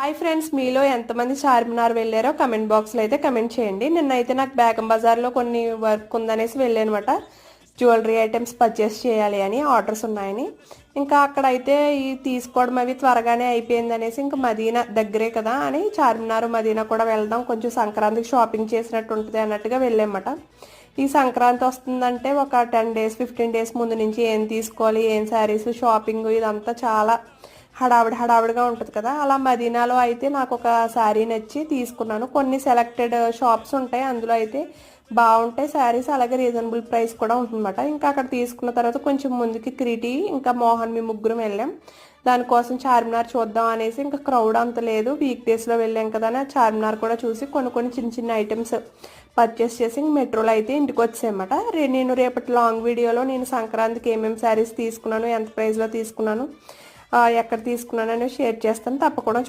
Hi friends మీలో ఎంతమంది చార్మినార్ వెళ్ళారో కమెంట్ బాక్స్లో అయితే కమెంట్ చేయండి. నిన్నైతే నాకు బేగం బజార్లో కొన్ని వర్క్ ఉందనేసి వెళ్ళానమాట. జ్యువెలరీ ఐటమ్స్ పర్చేస్ చేయాలి అని ఆర్డర్స్ ఉన్నాయని. ఇంకా అక్కడైతే ఈ తీసుకోవడం అవి త్వరగానే అయిపోయింది అనేసి ఇంకా మదీనా దగ్గరే కదా అని చార్మినార్ మదీనా కూడా వెళ్దాం కొంచెం సంక్రాంతికి షాపింగ్ చేసినట్టు ఉంటుంది అన్నట్టుగా వెళ్ళామట. ఈ సంక్రాంతి వస్తుందంటే ఒక టెన్ డేస్ ఫిఫ్టీన్ డేస్ ముందు నుంచి ఏం తీసుకోవాలి ఏం శారీస్ షాపింగ్ ఇదంతా చాలా హడావిడి హడావిడిగా ఉంటుంది కదా. అలా మదీనాలో అయితే నాకు ఒక శారీ నచ్చి తీసుకున్నాను. కొన్ని సెలెక్టెడ్ షాప్స్ ఉంటాయి. అందులో అయితే బాగుంటాయి. శారీస్ అలాగే రీజనబుల్ ప్రైస్ కూడా ఉంటుందన్నమాట. ఇంకా అక్కడ తీసుకున్న తర్వాత కొంచెం ముందుకి క్రిటి ఇంకా మోహన్ మీ ముగ్గురం వెళ్ళాం. దానికోసం చార్మినార్ చూద్దాం అనేసి ఇంకా క్రౌడ్ అంత లేదు. వీక్ డేస్లో వెళ్ళాం కదా చార్మినార్ కూడా చూసి కొన్ని కొన్ని చిన్న చిన్న ఐటమ్స్ పర్చేస్ చేసి ఇంక మెట్రోలో అయితే ఇంటికి వచ్చాయన్నమాట. రే నేను రేపటి లాంగ్ వీడియోలో నేను సంక్రాంతికి ఏమేమి శారీస్ తీసుకున్నాను ఎంత ప్రైస్లో తీసుకున్నాను ఎక్కడ తీసుకున్నానని షేర్ చేస్తాను. తప్పకుండా